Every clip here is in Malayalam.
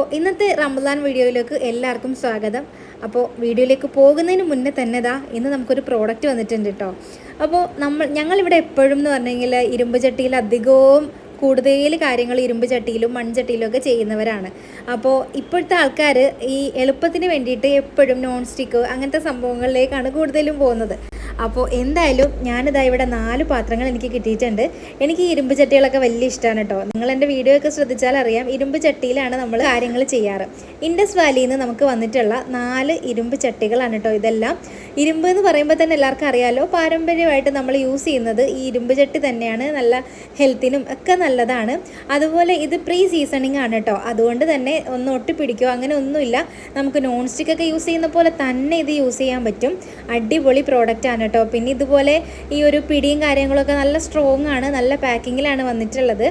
അപ്പോൾ ഇന്നത്തെ റംസാൻ വീഡിയോയിലേക്ക് എല്ലാവർക്കും സ്വാഗതം. അപ്പോൾ വീഡിയോയിലേക്ക് പോകുന്നതിന് മുന്നേ തന്നെ ഇതാ ഇന്ന് നമുക്കൊരു പ്രോഡക്റ്റ് വന്നിട്ടുണ്ട് കേട്ടോ. അപ്പോൾ നമ്മൾ ഞങ്ങളിവിടെ എപ്പോഴും എന്ന് പറഞ്ഞെങ്കിൽ ഇരുമ്പ് ചട്ടിയിൽ അധികവും കൂടുതൽ കാര്യങ്ങൾ ഇരുമ്പ് ചട്ടിയിലും മൺചട്ടിയിലും ഒക്കെ ചെയ്യുന്നവരാണ്. അപ്പോൾ ഇപ്പോഴത്തെ ആൾക്കാർ ഈ എളുപ്പത്തിന് വേണ്ടിയിട്ട് എപ്പോഴും നോൺ സ്റ്റിക്ക് അങ്ങനത്തെ സംഭവങ്ങളിലേക്കാണ് കൂടുതലും പോകുന്നത്. അപ്പോൾ എന്തായാലും ഞാനിതാ ഇവിടെ നാല് പാത്രങ്ങൾ എനിക്ക് കിട്ടിയിട്ടുണ്ട്. എനിക്ക് ഇരുമ്പ് ചട്ടികളൊക്കെ വലിയ ഇഷ്ടമാണ് കേട്ടോ നിങ്ങൾ എന്റെ വീഡിയോ ഒക്കെ ശ്രദ്ധിച്ചാൽ അറിയാം ഇരുമ്പ് ചട്ടിയിലാണ് നമ്മൾ കാര്യങ്ങൾ ചെയ്യാറ്. ഇൻഡസ് വാലിയിൽ നിന്ന് നമുക്ക് വന്നിട്ടുള്ള നാല് ഇരുമ്പ് ചട്ടികളാണ് കേട്ടോ ഇതെല്ലാം. ഇരുമ്പ് എന്ന് പറയുമ്പോൾ തന്നെ എല്ലാവർക്കും അറിയാമല്ലോ പാരമ്പര്യമായിട്ട് നമ്മൾ യൂസ് ചെയ്യുന്നത് ഈ ഇരുമ്പ് ചട്ടി തന്നെയാണ്. നല്ല ഹെൽത്തിനും ഒക്കെ നല്ലതാണ്. അതുപോലെ ഇത് പ്രീ സീസണിങ് ആണ് കേട്ടോ അതുകൊണ്ട് തന്നെ ഒന്ന് ഒട്ടിപ്പിടിക്കോ അങ്ങനെ ഒന്നുമില്ല. നമുക്ക് നോൺ സ്റ്റിക്ക് ഒക്കെ യൂസ് ചെയ്യുന്ന പോലെ തന്നെ ഇത് യൂസ് ചെയ്യാൻ പറ്റും. അടിപൊളി പ്രോഡക്റ്റ് ആണ് കേട്ടോ. പിന്നെ ഇതുപോലെ ഈ ഒരു പിടിയും കാര്യങ്ങളൊക്കെ നല്ല സ്ട്രോങ് ആണ് നല്ല പാക്കിങ്ങിലാണ് വന്നിട്ടുള്ളത്.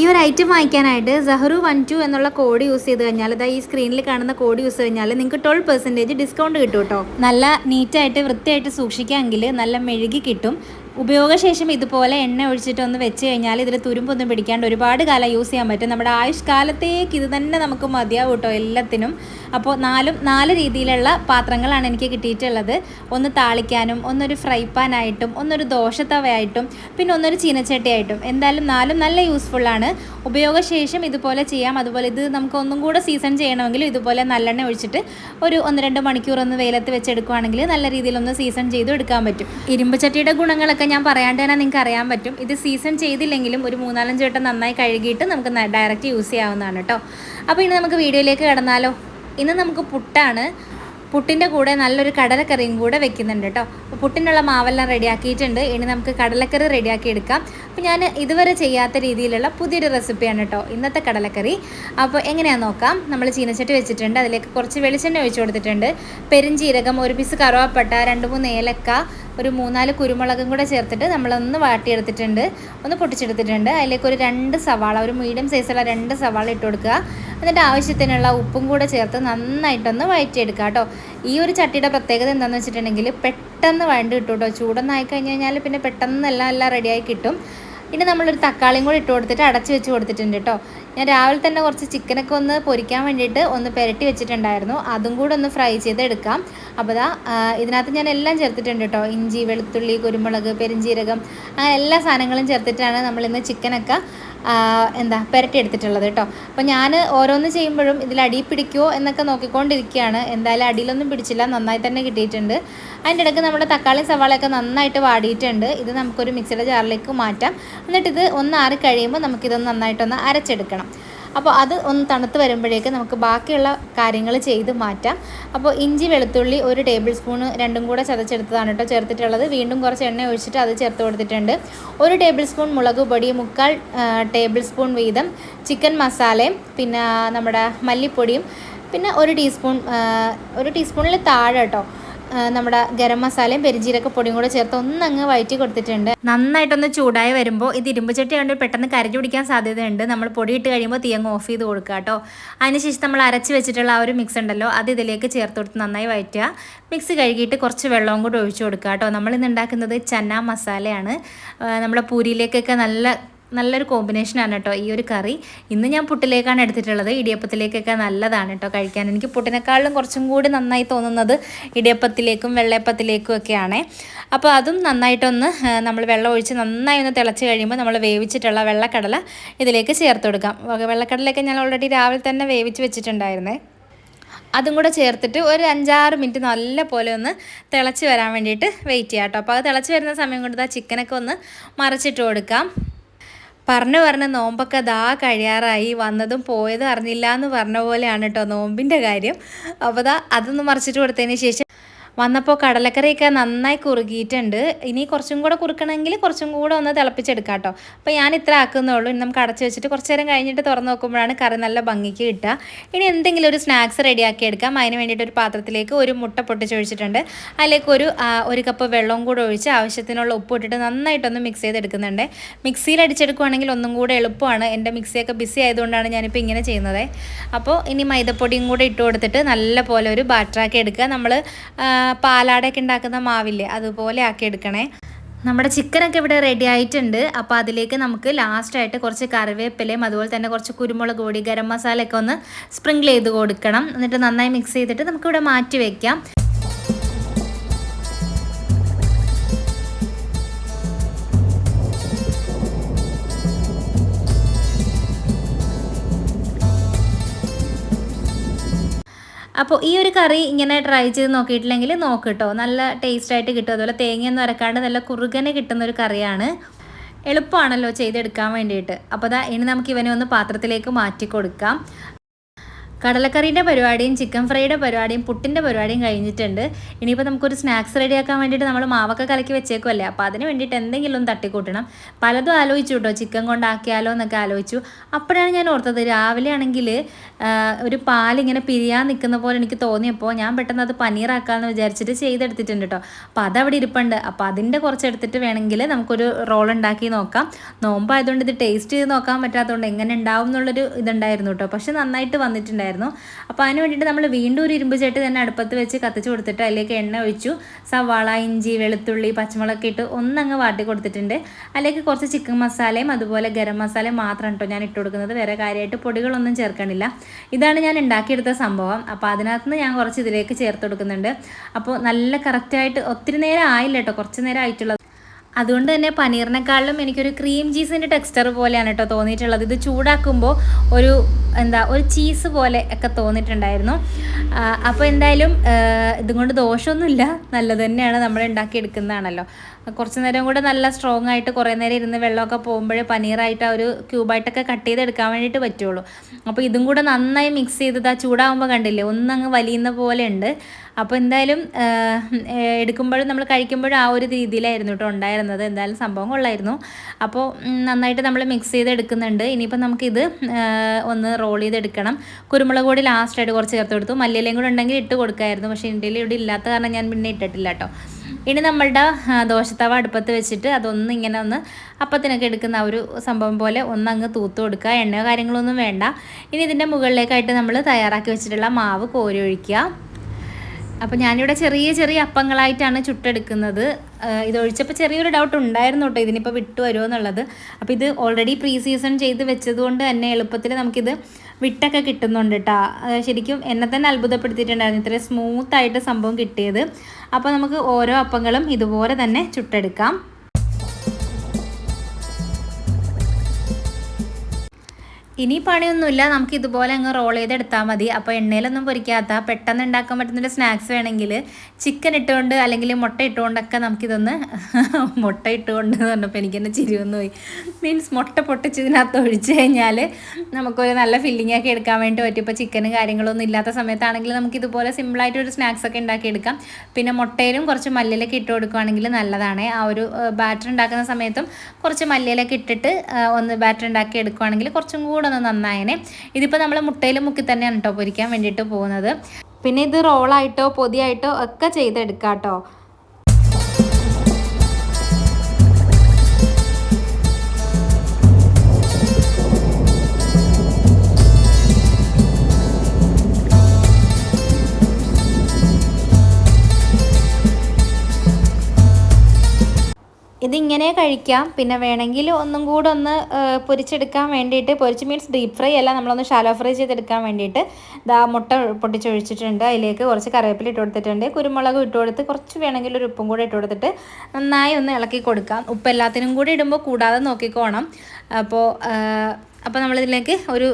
ഈ ഒരു ഐറ്റം വാങ്ങിക്കാനായിട്ട് സഹറു വൺ ടു എന്നുള്ള കോഡ് യൂസ് ചെയ്ത് കഴിഞ്ഞാൽ ഇതാ ഈ സ്ക്രീനിൽ കാണുന്ന കോഡ് യൂസ് കഴിഞ്ഞാൽ നിങ്ങൾക്ക് ട്വൽവ് പെർസെന്റേജ് ഡിസ്കൗണ്ട് കിട്ടും കേട്ടോ. നല്ല നീറ്റായിട്ട് വൃത്തിയായിട്ട് സൂക്ഷിക്കാമെങ്കിൽ നല്ല മെഴുകി കിട്ടും. ഉപയോഗശേഷം ഇതുപോലെ എണ്ണ ഒഴിച്ചിട്ടൊന്ന് വെച്ച് കഴിഞ്ഞാൽ ഇതിൽ തുരുമ്പൊന്നും പിടിക്കാണ്ട് ഒരുപാട് കാലം യൂസ് ചെയ്യാൻ പറ്റും. നമ്മുടെ ആയുഷ്കാലത്തേക്ക് ഇത് തന്നെ നമുക്ക് മതിയാവും കേട്ടോ എല്ലാത്തിനും. അപ്പോൾ നാലും നാല് രീതിയിലുള്ള പാത്രങ്ങളാണ് എനിക്ക് കിട്ടിയിട്ടുള്ളത്. ഒന്ന് താളിക്കാനും ഒന്നൊരു ഫ്രൈ പാനായിട്ടും ഒന്നൊരു ദോശത്തവയായിട്ടും പിന്നെ ഒന്നൊരു ചീനച്ചട്ടിയായിട്ടും. എന്തായാലും നാലും നല്ല യൂസ്ഫുള്ളാണ് ഉപയോഗശേഷം ഇതുപോലെ ചെയ്യാം. അതുപോലെ ഇത് നമുക്ക് ഒന്നും കൂടെ സീസൺ ചെയ്യണമെങ്കിൽ ഇതുപോലെ നല്ലെണ്ണ ഒഴിച്ചിട്ട് ഒരു ഒന്ന് രണ്ട് മണിക്കൂർ ഒന്ന് വെയിലത്ത് വെച്ചെടുക്കുകയാണെങ്കിൽ നല്ല രീതിയിലൊന്ന് സീസൺ ചെയ്ത് എടുക്കാൻ പറ്റും. ഇരുമ്പ് ചട്ടിയുടെ ഗുണങ്ങളൊക്കെ ഞാൻ പറയാണ്ട് തന്നെ നിങ്ങൾക്ക് അറിയാൻ പറ്റും. ഇത് സീസൺ ചെയ്തില്ലെങ്കിലും ഒരു മൂന്നാലഞ്ച് വട്ടം നന്നായി കഴുകിയിട്ട് നമുക്ക് ഡയറക്റ്റ് യൂസ് ചെയ്യാവുന്നതാണ് കേട്ടോ അപ്പോൾ ഇനി നമുക്ക് വീഡിയോയിലേക്ക് കടന്നാലോ? ഇന്ന് നമുക്ക് പുട്ടാണ്. പുട്ടിന്റെ കൂടെ നല്ലൊരു കടലക്കറിയും കൂടെ വെക്കുന്നുണ്ട് കേട്ടോ അപ്പോൾ പുട്ടിനുള്ള മാവെല്ലാം റെഡിയാക്കിയിട്ടുണ്ട്. ഇനി നമുക്ക് കടലക്കറി റെഡിയാക്കി എടുക്കാം. അപ്പോൾ ഞാൻ ഇതുവരെ ചെയ്യാത്ത രീതിയിലുള്ള പുതിയൊരു റെസിപ്പിയാണ് കേട്ടോ ഇന്നത്തെ കടലക്കറി. അപ്പോൾ എങ്ങനെയാണെന്ന് നോക്കാം. നമ്മൾ ചീനച്ചട്ടി വെച്ചിട്ടുണ്ട്. അതിലേക്ക് കുറച്ച് വെളിച്ചെണ്ണ ഒഴിച്ചു കൊടുത്തിട്ടുണ്ട്. പെരിഞ്ചീരകം ഒരു പീസ് കറുവാപ്പട്ട രണ്ട് മൂന്ന് ഏലക്ക ഒരു മൂന്നാൽ കുരുമുളകും കൂടെ ചേർത്തിട്ട് നമ്മളൊന്ന് വാട്ടിയെടുത്തിട്ടുണ്ട്. ഒന്ന് പൊട്ടിച്ചെടുത്തിട്ടുണ്ട്. അതിലേക്ക് ഒരു രണ്ട് സവാള ഒരു മീഡിയം സൈസുള്ള രണ്ട് സവാള ഇട്ട് കൊടുക്കുക. എന്നിട്ട് ആവശ്യത്തിനുള്ള ഉപ്പും കൂടെ ചേർത്ത് നന്നായിട്ടൊന്ന് വഴറ്റിയെടുക്കുക കേട്ടോ. ഈ ഒരു ചട്ടിയുടെ പ്രത്യേകത എന്താണെന്ന് വെച്ചിട്ടുണ്ടെങ്കിൽ പെട്ടെന്ന് വഴണ്ട് കിട്ടും കേട്ടോ. ചൂടൊന്നായി കഴിഞ്ഞ് കഴിഞ്ഞാൽ പിന്നെ പെട്ടെന്ന് എല്ലാം എല്ലാം റെഡിയായി കിട്ടും. ഇനി നമ്മളൊരു തക്കാളിയും കൂടി ഇട്ട് കൊടുത്തിട്ട് അടച്ച് വെച്ച് കൊടുത്തിട്ടുണ്ട് കേട്ടോ. ഞാൻ രാവിലെ തന്നെ കുറച്ച് ചിക്കനൊക്കെ ഒന്ന് പൊരിക്കാൻ വേണ്ടിയിട്ട് ഒന്ന് പുരട്ടി വെച്ചിട്ടുണ്ടായിരുന്നു. അതും കൂടെ ഒന്ന് ഫ്രൈ ചെയ്തെടുക്കാം. അപ്പോൾ ദാ ഇതിനകത്ത് ഞാൻ എല്ലാം ചേർത്തിട്ടുണ്ട് കേട്ടോ. ഇഞ്ചി വെളുത്തുള്ളി കുരുമുളക് പെരിഞ്ചീരകം അങ്ങനെ എല്ലാ സാധനങ്ങളും ചേർത്തിട്ടാണ് നമ്മളിന്ന് ചിക്കനൊക്കെ എന്താ എടുത്തിട്ടുള്ളത് കേട്ടോ. അപ്പോൾ ഞാൻ ഓരോന്ന് ചെയ്യുമ്പോഴും ഇതിൽ അടി പിടിക്കുമോ എന്നൊക്കെ നോക്കിക്കൊണ്ടിരിക്കുകയാണ്. എന്തായാലും അടിയിലൊന്നും പിടിച്ചില്ല. നന്നായി തന്നെ കിട്ടിയിട്ടുണ്ട്. അതിന്റെ ഇടയ്ക്ക് നമ്മുടെ തക്കാളി സവാളയൊക്കെ നന്നായിട്ട് വാടിയിട്ടുണ്ട്. ഇത് നമുക്കൊരു മിക്സിയുടെ ജാറിലേക്ക് മാറ്റാം. എന്നിട്ട് ഇത് ഒന്ന് ആറി കഴിയുമ്പോൾ നമുക്കിതൊന്ന് നന്നായിട്ടൊന്ന് അരച്ചെടുക്കണം. അപ്പോൾ അത് ഒന്ന് തണുത്ത് വരുമ്പോഴേക്ക് നമുക്ക് ബാക്കിയുള്ള കാര്യങ്ങൾ ചെയ്ത് മാറ്റാം. അപ്പോൾ ഇഞ്ചി വെളുത്തുള്ളി ഒരു ടേബിൾ സ്പൂണ് രണ്ടും കൂടെ ചതച്ചെടുത്തതാണ് കേട്ടോ ചേർത്തിട്ടുള്ളത്. വീണ്ടും കുറച്ച് എണ്ണ ഒഴിച്ചിട്ട് അത് ചേർത്ത് കൊടുത്തിട്ടുണ്ട്. ഒരു ടേബിൾ സ്പൂൺ മുളക് പൊടി മുക്കാൽ ടേബിൾ സ്പൂൺ വീതം ചിക്കൻ മസാലയും പിന്നെ നമ്മുടെ മല്ലിപ്പൊടിയും പിന്നെ ഒരു ടീസ്പൂൺ ഒരു ടീസ്പൂണിൽ താഴെ കേട്ടോ നമ്മുടെ ഗരം മസാലയും പെരിഞ്ചീരക പൊടിയും കൂടെ ചേർത്ത് ഒന്നങ്ങ് വയറ്റി കൊടുത്തിട്ടുണ്ട്. നന്നായിട്ടൊന്ന് ചൂടായി വരുമ്പോൾ ഇത് ഇരുമ്പ് ചട്ടി കൊണ്ട് പെട്ടെന്ന് കരഞ്ഞു പിടിക്കാൻ സാധ്യതയുണ്ട്. നമ്മൾ പൊടി ഇട്ട് കഴിയുമ്പോൾ തീയങ്ങ് ഓഫ് ചെയ്ത് കൊടുക്കുക കേട്ടോ. അതിനുശേഷം നമ്മൾ അരച്ച് വെച്ചിട്ടുള്ള ആ ഒരു മിക്സ് ഉണ്ടല്ലോ അത് ഇതിലേക്ക് ചേർത്ത് കൊടുത്ത് നന്നായി വയറ്റുക. മിക്സ് കഴുകിയിട്ട് കുറച്ച് വെള്ളവും കൂടി ഒഴിച്ചു കൊടുക്കുക കേട്ടോ. നമ്മളിന്ന് ഉണ്ടാക്കുന്നത് ചന്ന മസാലയാണ്. നമ്മുടെ പൂരിയിലേക്കൊക്കെ നല്ല നല്ലൊരു കോമ്പിനേഷനാണ് കേട്ടോ ഈ ഒരു കറി. ഇന്ന് ഞാൻ പുട്ടിലേക്കാണ് എടുത്തിട്ടുള്ളത്. ഇടിയപ്പത്തിലേക്കൊക്കെ നല്ലതാണ് കേട്ടോ കഴിക്കാൻ. എനിക്ക് പുട്ടിനേക്കാളും കുറച്ചും കൂടി നന്നായി തോന്നുന്നത് ഇടിയപ്പത്തിലേക്കും വെള്ളയപ്പത്തിലേക്കും ഒക്കെയാണ്. അപ്പോൾ അതും നന്നായിട്ടൊന്ന് നമ്മൾ വെള്ളം ഒഴിച്ച് നന്നായി ഒന്ന് തിളച്ച് കഴിയുമ്പോൾ നമ്മൾ വേവിച്ചിട്ടുള്ള വെള്ളക്കടല ഇതിലേക്ക് ചേർത്ത് കൊടുക്കാം. വെള്ളക്കടലയൊക്കെ ഞാൻ ഓൾറെഡി രാവിലെ തന്നെ വേവിച്ച് വെച്ചിട്ടുണ്ടായിരുന്നേ. അതും കൂടെ ചേർത്തിട്ട് ഒരു അഞ്ചാറ് മിനിറ്റ് നല്ല പോലെ ഒന്ന് തിളച്ച് വരാൻ വേണ്ടിയിട്ട് വെയിറ്റ് ചെയ്യാം കേട്ടോ അപ്പോൾ അത് തിളച്ച് വരുന്ന സമയം കൊണ്ട് ആ ചിക്കനൊക്കെ ഒന്ന് മറിച്ചിട്ട് കൊടുക്കാം. പറഞ്ഞു പറഞ്ഞ നോമ്പൊക്കെ ദാ കഴിയാറായി വന്നതും പോയതും അറിഞ്ഞില്ല എന്ന് പറഞ്ഞ പോലെയാണ് കേട്ടോ നോമ്പിന്റെ കാര്യം. അപ്പോൾ ദാ അതൊന്ന് മറിച്ചിട്ട് കൊടുത്തതിന് ശേഷം വന്നപ്പോൾ കടലക്കറിയൊക്കെ നന്നായി കുറുകിയിട്ടുണ്ട്. ഇനി കുറച്ചും കൂടെ കുറുക്കണമെങ്കിൽ കുറച്ചും കൂടെ ഒന്ന് തിളപ്പിച്ചെടുക്കാം കേട്ടോ അപ്പോൾ ഞാൻ ഇത്ര ആക്കുന്നുള്ളൂ. ഇനി നമുക്ക് അടച്ചു വെച്ചിട്ട് കുറച്ച് നേരം കഴിഞ്ഞിട്ട് തുറന്ന് നോക്കുമ്പോഴാണ് കറി നല്ല ഭംഗിക്ക് കിട്ടുക. ഇനി എന്തെങ്കിലും ഒരു സ്നാക്സ് റെഡിയാക്കി എടുക്കാം. അതിന് വേണ്ടിയിട്ട് ഒരു പാത്രത്തിലേക്ക് ഒരു മുട്ട പൊട്ടിച്ചൊഴിച്ചിട്ടുണ്ട്. അതിലേക്ക് ഒരു ഒരു കപ്പ് വെള്ളവും കൂടെ ഒഴിച്ച് ആവശ്യത്തിനുള്ള ഉപ്പ് ഇട്ടിട്ട് നന്നായിട്ടൊന്ന് മിക്സ് ചെയ്തെടുക്കുന്നുണ്ട്. മിക്സിയിൽ അടിച്ചെടുക്കുവാണെങ്കിൽ ഒന്നും കൂടെ എളുപ്പമാണ്. എന്റെ മിക്സിയൊക്കെ ബിസി ആയതുകൊണ്ടാണ് ഞാനിപ്പോൾ ഇങ്ങനെ ചെയ്യുന്നത്. അപ്പോൾ ഇനി മൈദപ്പൊടിയും കൂടെ ഇട്ട് കൊടുത്തിട്ട് നല്ല പോലെ ഒരു ബാറ്ററാക്കി എടുക്കുക. നമ്മൾ പാലാടയൊക്കെ ഉണ്ടാക്കുന്ന മാവില്ലേ അതുപോലെ ആക്കി എടുക്കണേ. നമ്മുടെ ചിക്കനൊക്കെ ഇവിടെ റെഡി ആയിട്ടുണ്ട്. അപ്പോൾ അതിലേക്ക് നമുക്ക് ലാസ്റ്റായിട്ട് കുറച്ച് കറിവേപ്പിലയും അതുപോലെ തന്നെ കുറച്ച് കുരുമുളക് പൊടി ഗരം മസാലയൊക്കെ ഒന്ന് സ്പ്രിങ്കിൾ ചെയ്ത് കൊടുക്കണം. എന്നിട്ട് നന്നായി മിക്സ് ചെയ്തിട്ട് നമുക്കിവിടെ മാറ്റി വയ്ക്കാം അപ്പോൾ ഈ ഒരു കറി ഇങ്ങനെ ട്രൈ ചെയ്ത് നോക്കിയിട്ടില്ലെങ്കിൽ നോക്ക് കേട്ടോ നല്ല ടേസ്റ്റായിട്ട് കിട്ടും. അതുപോലെ തേങ്ങയൊന്നും അരക്കാണ്ട് നല്ല കുറുകനെ കിട്ടുന്ന ഒരു കറിയാണ്. എളുപ്പമാണല്ലോ ചെയ്തെടുക്കാൻ വേണ്ടിയിട്ട്. അപ്പോൾ അതാ ഇനി നമുക്ക് ഇവനെ ഒന്ന് പാത്രത്തിലേക്ക് മാറ്റി കൊടുക്കാം. കടലക്കറീന്റെ പരിപാടിയും ചിക്കൻ ഫ്രൈയുടെ പരിപാടിയും പുട്ടിന്റെ പരിപാടിയും കഴിഞ്ഞിട്ടുണ്ട്. ഇനിയിപ്പോൾ നമുക്കൊരു സ്നാക്സ് റെഡിയാക്കാൻ വേണ്ടിയിട്ട് നമ്മൾ മാവൊക്കെ കലക്കി വെച്ചേക്കുമല്ലേ അപ്പോൾ അതിന് വേണ്ടിയിട്ട് എന്തെങ്കിലും ഒന്ന് തട്ടിക്കൂട്ടണം. പലതും ആലോചിച്ചു കേട്ടോ. ചിക്കൻ കൊണ്ടാക്കിയാലോ എന്നൊക്കെ ആലോചിച്ചു. അപ്പോഴാണ് ഞാൻ ഓർത്തത് രാവിലെ ആണെങ്കിൽ ഒരു പാലിങ്ങനെ പിരിയാൻ നിൽക്കുന്ന പോലെ എനിക്ക് തോന്നിയപ്പോൾ ഞാൻ പെട്ടെന്ന് അത് പനീറാക്കാമെന്ന് വിചാരിച്ചിട്ട് ചെയ്തെടുത്തിട്ടുണ്ട് കേട്ടോ. അപ്പോൾ അതവിടെ ഇരിപ്പുണ്ട്. അപ്പോൾ അതിന്റെ കുറച്ച് എടുത്തിട്ട് വേണമെങ്കിൽ നമുക്കൊരു റോൾ ഉണ്ടാക്കി നോക്കാം. നോമ്പായതുകൊണ്ട് ഇത് ടേസ്റ്റ് ചെയ്ത് നോക്കാൻ പറ്റാത്തതുകൊണ്ട് എങ്ങനെ ഉണ്ടാവും എന്നുള്ളൊരു ഇതുണ്ടായിരുന്നു കേട്ടോ. പക്ഷെ നന്നായിട്ട് വന്നിട്ടുണ്ടായിരുന്നു. അപ്പോൾ അതിന് വേണ്ടിയിട്ട് നമ്മൾ വീണ്ടും ഒരു ഇരുമ്പ് ചേട്ടി തന്നെ അടുപ്പത്ത് വെച്ച് കത്തിച്ച് കൊടുത്തിട്ട് അതിലേക്ക് എണ്ണ ഒഴിച്ചു. സവാള ഇഞ്ചി വെളുത്തുള്ളി പച്ചമുളക് ഇട്ട് ഒന്നങ്ങ് വാട്ടി കൊടുത്തിട്ടുണ്ട്. അതിലേക്ക് കുറച്ച് ചിക്കൻ മസാലയും അതുപോലെ ഗരം മസാലയും മാത്രം കേട്ടോ ഞാൻ ഇട്ട് കൊടുക്കുന്നത്. വേറെ കാര്യമായിട്ട് പൊടികളൊന്നും ചേർക്കണില്ല. ഇതാണ് ഞാൻ ഉണ്ടാക്കിയെടുത്ത സംഭവം. അപ്പോൾ അതിനകത്ത് ഞാൻ കുറച്ച് ഇതിലേക്ക് ചേർത്ത് കൊടുക്കുന്നുണ്ട്. അപ്പോൾ നല്ല കറക്റ്റായിട്ട് ഒത്തിരി നേരം ആയില്ല കേട്ടോ. കുറച്ച് നേരം ആയിട്ടുള്ളത് അതുകൊണ്ട് തന്നെ പനീറിനെക്കാളിലും എനിക്കൊരു ക്രീം ചീസിന്റെ ടെക്സ്ചർ പോലെയാണ് കേട്ടോ തോന്നിയിട്ടുള്ളത്. ഇത് ചൂടാക്കുമ്പോൾ ഒരു എന്താ ഒരു ചീസ് പോലെ ഒക്കെ തോന്നിയിട്ടുണ്ടായിരുന്നു. അപ്പോൾ എന്തായാലും ഇതും കൊണ്ട് ദോഷമൊന്നുമില്ല. നല്ലത് തന്നെയാണ് നമ്മൾ ഉണ്ടാക്കിയെടുക്കുന്നതാണല്ലോ. കുറച്ച് നേരം കൂടെ നല്ല സ്ട്രോങ് ആയിട്ട് കുറേ നേരം ഇരുന്ന് വെള്ളമൊക്കെ പോകുമ്പോൾ പനീറായിട്ട് ആ ഒരു ക്യൂബായിട്ടൊക്കെ കട്ട് ചെയ്തെടുക്കാൻ വേണ്ടിയിട്ട് പറ്റുള്ളൂ. അപ്പോൾ ഇതും കൂടെ നന്നായി മിക്സ് ചെയ്തത് ആ ചൂടാകുമ്പോൾ കണ്ടില്ലേ ഒന്നങ്ങ് വലിയുന്ന പോലെ ഉണ്ട്. അപ്പോൾ എന്തായാലും എടുക്കുമ്പോഴും നമ്മൾ കഴിക്കുമ്പോഴും ആ ഒരു രീതിയിലായിരുന്നു കേട്ടോ ഉണ്ടായിരുന്നത്. എന്തായാലും സംഭവം കൊള്ളായിരുന്നു. അപ്പോൾ നന്നായിട്ട് നമ്മൾ മിക്സ് ചെയ്ത് എടുക്കുന്നുണ്ട്. ഇനിയിപ്പോൾ നമുക്കിത് ഒന്ന് റോൾ ചെയ്തെടുക്കണം കുരുമുളക് പൊടി ലാസ്റ്റായിട്ട് കുറച്ച് ചേർത്ത് കൊടുത്തു. മല്ലിയിലയും കൂടെ ഉണ്ടെങ്കിൽ ഇട്ട് കൊടുക്കായിരുന്നു. പക്ഷേ ഇന്ത്യയിൽ ഇവിടെ ഇല്ലാത്ത കാരണം ഞാൻ പിന്നെ ഇട്ടിട്ടില്ല കേട്ടോ ഇനി നമ്മളുടെ ദോശത്തവ അടുപ്പത്ത് വെച്ചിട്ട് അതൊന്ന് ഇങ്ങനെ ഒന്ന് അപ്പത്തിനൊക്കെ എടുക്കുന്ന ഒരു സംഭവം പോലെ ഒന്ന് അങ്ങ് തൂത്ത് കൊടുക്കുക. എണ്ണയോ കാര്യങ്ങളൊന്നും വേണ്ട. ഇനി ഇതിന്റെ മുകളിലേക്കായിട്ട് നമ്മൾ തയ്യാറാക്കി വെച്ചിട്ടുള്ള മാവ് കോരി ഒഴിക്കുക. അപ്പോൾ ഞാനിവിടെ ചെറിയ ചെറിയ അപ്പങ്ങളായിട്ടാണ് ചുട്ടെടുക്കുന്നത്. ഇതൊഴിച്ചപ്പോൾ ചെറിയൊരു ഡൗട്ട് ഉണ്ടായിരുന്നു കേട്ടോ. ഇതിനിപ്പോൾ വിട്ടു വരുമോ എന്നുള്ളത്. അപ്പോൾ ഇത് ഓൾറെഡി പ്രീ സീസൺ ചെയ്ത് വെച്ചതുകൊണ്ട് തന്നെ എളുപ്പത്തിൽ നമുക്കിത് വിട്ടൊക്കെ കിട്ടുന്നുണ്ട് കേട്ടോ ശരിക്കും എന്നെ തന്നെ അത്ഭുതപ്പെടുത്തിയിട്ടുണ്ടായിരുന്നു. ഇത്രയും സ്മൂത്തായിട്ട് സംഭവം കിട്ടിയത്. അപ്പോൾ നമുക്ക് ഓരോ അപ്പങ്ങളും ഇതുപോലെ തന്നെ ചുട്ടെടുക്കാം. ഇനി പണിയൊന്നുമില്ല. നമുക്ക് ഇതുപോലെ അങ്ങ് റോൾ ചെയ്തെടുത്താൽ മതി. അപ്പോൾ എണ്ണയിലൊന്നും പൊരിക്കാത്ത പെട്ടെന്ന് ഉണ്ടാക്കാൻ പറ്റുന്നൊരു സ്നാക്സ് വേണമെങ്കിൽ ചിക്കൻ ഇട്ടുകൊണ്ട് അല്ലെങ്കിൽ മുട്ട ഇട്ടുകൊണ്ടൊക്കെ നമുക്കിതൊന്ന് മുട്ട ഇട്ടുകൊണ്ട് എന്ന് പറഞ്ഞപ്പോൾ എനിക്കെന്നെ ചിരിവെന്ന് ചിരി വന്നു പോയി മീൻസ് മുട്ട പൊട്ടിച്ച് ഇതിനകത്ത് ഒഴിച്ച് കഴിഞ്ഞാൽ നമുക്കൊരു നല്ല ഫില്ലിംഗ് ഒക്കെ എടുക്കാൻ വേണ്ടി പറ്റും. ഇപ്പോൾ ചിക്കനും കാര്യങ്ങളൊന്നും ഇല്ലാത്ത സമയത്താണെങ്കിൽ നമുക്ക് ഇതുപോലെ സിമ്പിളായിട്ട് ഒരു സ്നാക്സ് ഒക്കെ ഉണ്ടാക്കിയെടുക്കാം. പിന്നെ മുട്ടയിലും കുറച്ച് മല്ലിയിലൊക്കെ ഇട്ട് കൊടുക്കുകയാണെങ്കിൽ നല്ലതാണ്. ആ ഒരു ബാറ്റർ ഉണ്ടാക്കുന്ന സമയത്തും കുറച്ച് മല്ലിയിലൊക്കെ ഇട്ടിട്ട് ഒന്ന് ബാറ്റർ ഉണ്ടാക്കി എടുക്കുകയാണെങ്കിൽ കുറച്ചും കൂടെ ഒന്ന് നന്നായനെ. ഇതിപ്പോൾ നമ്മൾ മുട്ടയിൽ മുക്കി തന്നെയാണ് കേട്ടോ പൊരിക്കാൻ വേണ്ടിയിട്ട് പോകുന്നത്. പിന്നെ ഇത് റോളായിട്ടോ പൊതിയായിട്ടോ ഒക്കെ ചെയ്തെടുക്കാം കേട്ടോ ഇതിങ്ങനെ കഴിക്കാം. പിന്നെ വേണമെങ്കിൽ ഒന്നും കൂടെ ഒന്ന് പൊരിച്ചെടുക്കാൻ വേണ്ടിയിട്ട് പൊരിച്ച് മീൻസ് ഡീപ്പ് ഫ്രൈ അല്ല നമ്മളൊന്ന് ഷാലോ ഫ്രൈ ചെയ്തെടുക്കാൻ വേണ്ടിയിട്ട് ദാ മുട്ട പൊട്ടിച്ചൊഴിച്ചിട്ടുണ്ട്. അതിലേക്ക് കുറച്ച് കറിവേപ്പില ഇട്ട് കൊടുത്തിട്ടുണ്ട്. കുരുമുളക് ഇട്ട് കൊടുത്ത് കുറച്ച് വേണമെങ്കിൽ ഒരു ഉപ്പും കൂടെ ഇട്ട് കൊടുത്തിട്ട് നന്നായി ഒന്ന് ഇളക്കി കൊടുക്കാം. ഉപ്പ് എല്ലാത്തിനും കൂടി ഇടുമ്പോൾ കൂടാതെ നോക്കിക്കോണം. അപ്പോൾ അപ്പോൾ നമ്മളിതിലേക്ക് ഒരു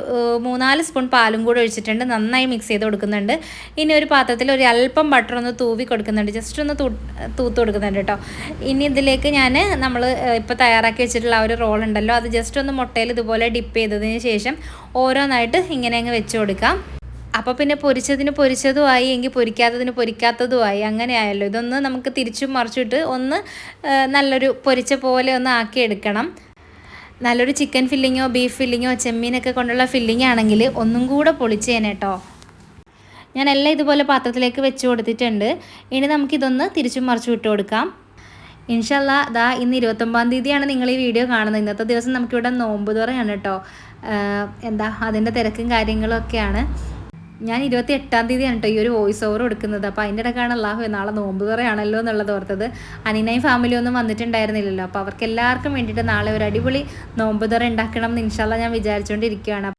മൂന്നാൽ സ്പൂൺ പാലും കൂടെ ഒഴിച്ചിട്ടുണ്ട്. നന്നായി മിക്സ് ചെയ്ത് കൊടുക്കുന്നുണ്ട്. ഇനി ഒരു പാത്രത്തിൽ ഒരു അല്പം ബട്ടർ ഒന്ന് തൂവി കൊടുക്കുന്നുണ്ട്. ജസ്റ്റ് ഒന്ന് തൂത്ത് കൊടുക്കുന്നുണ്ട് കേട്ടോ. ഇനി ഇതിലേക്ക് ഞാൻ നമ്മൾ ഇപ്പോൾ തയ്യാറാക്കി വെച്ചിട്ടുള്ള ആ ഒരു റോൾ ഉണ്ടല്ലോ. അത് ജസ്റ്റ് ഒന്ന് മുട്ടയിൽ ഇതുപോലെ ഡിപ്പ് ചെയ്തതിന് ശേഷം ഓരോന്നായിട്ട് ഇങ്ങനെ അങ്ങ് വെച്ച് കൊടുക്കാം. അപ്പോൾ പിന്നെ പൊരിച്ചതിന് പൊരിച്ചതുമായി എങ്കിൽ പൊരിക്കാത്തതിന് പൊരിക്കാത്തതുമായി അങ്ങനെ ആയല്ലോ. ഇതൊന്ന് നമുക്ക് തിരിച്ചും മറിച്ചിട്ട് ഒന്ന് നല്ലൊരു പൊരിച്ച പോലെ ഒന്ന് ആക്കി എടുക്കണം. നല്ലൊരു ചിക്കൻ ഫില്ലിങ്ങോ ബീഫ് ഫില്ലിങ്ങോ ചെമ്മീനൊക്കെ കൊണ്ടുള്ള ഫില്ലിംഗ് ആണെങ്കിൽ ഒന്നും കൂടെ പൊളിച്ചേനെ കേട്ടോ ഞാൻ എല്ലാം ഇതുപോലെ പാത്രത്തിലേക്ക് വെച്ച് കൊടുത്തിട്ടുണ്ട്. ഇനി നമുക്കിതൊന്ന് തിരിച്ചും മറിച്ചു വിട്ട് കൊടുക്കാം. ഇൻഷല്ല ദാ ഇന്ന് ഇരുപത്തൊമ്പതാം തീയതിയാണ് നിങ്ങൾ ഈ വീഡിയോ കാണുന്നത്. ഇന്നത്തെ ദിവസം നമുക്കിവിടെ നോമ്പ് തുറയാണ് കേട്ടോ എന്താ അതിന്റെ തിരക്കും കാര്യങ്ങളും ഒക്കെയാണ് ഞാൻ ഇരുപത്തി എട്ടാം തീയതിയാണ് കേട്ടോ ഈ ഒരു വോയിസ് ഓവർ കൊടുക്കുന്നത്. അപ്പോൾ അതിന്റെ ഇടയ്ക്കാണ് അള്ളാഹു നാളെ നോമ്പ് തുറയാണല്ലോ എന്നുള്ളത് ഓർത്തത്. അനിനയും ഫാമിലി ഒന്നും വന്നിട്ടുണ്ടായിരുന്നില്ലല്ലോ. അപ്പോൾ അവർക്ക് എല്ലാവർക്കും വേണ്ടിയിട്ട് നാളെ ഒരു അടിപൊളി നോമ്പ് തുറ ഉണ്ടാക്കണം എന്ന് ഇൻഷാല്ല ഞാൻ വിചാരിച്ചുകൊണ്ടിരിക്കുകയാണ്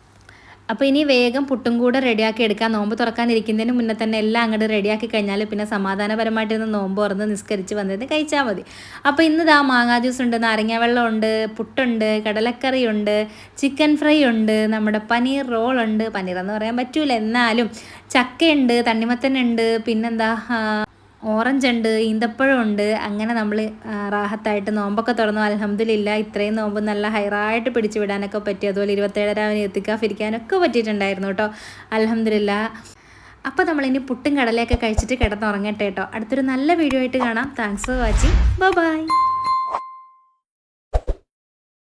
അപ്പോൾ ഇനി വേഗം പുട്ടും കൂടെ റെഡിയാക്കി എടുക്കാം. നോമ്പ് തുറക്കാനിരിക്കുന്നതിന് മുന്നേ തന്നെ എല്ലാം അങ്ങോട്ട് റെഡിയാക്കി കഴിഞ്ഞാൽ പിന്നെ സമാധാനപരമായിട്ട് ഇന്ന് നോമ്പ് തുറന്ന് നിസ്കരിച്ച് വന്നിരുന്ന് കഴിച്ചാൽ മതി. അപ്പോൾ ഇന്ന് ദാ മാങ്ങാ ജ്യൂസ് ഉണ്ട് നാരങ്ങ വെള്ളം ഉണ്ട് പുട്ടുണ്ട് കടലക്കറി ഉണ്ട് ചിക്കൻ ഫ്രൈ ഉണ്ട് നമ്മുടെ പനീർ റോൾ ഉണ്ട്. പനീർ എന്ന് പറയാൻ പറ്റൂല. എന്നാലും ചക്കയുണ്ട് തണ്ണിമത്തനുണ്ട് പിന്നെന്താ ഓറഞ്ച് ഉണ്ട് ഈന്തപ്പഴം ഉണ്ട് അങ്ങനെ നമ്മൾ റാഹത്തായിട്ട് നോമ്പൊക്കെ തുറന്നു. അലഹമ്മദില്ല ഇത്രയും നോമ്പ് നല്ല ഹൈറായിട്ട് പിടിച്ചു വിടാനൊക്കെ പറ്റി. അതുപോലെ ഇരുപത്തേഴരാവിന് എത്തിക്കാഫിരിക്കാനൊക്കെ പറ്റിയിട്ടുണ്ടായിരുന്നു കേട്ടോ. അലഹമ്മദില്ല അപ്പോൾ നമ്മളിനി പുട്ടും കടലയൊക്കെ കഴിച്ചിട്ട് കിടന്നുറങ്ങട്ടെ കേട്ടോ. അടുത്തൊരു നല്ല വീഡിയോ ആയിട്ട് കാണാം. Thanks for watching bye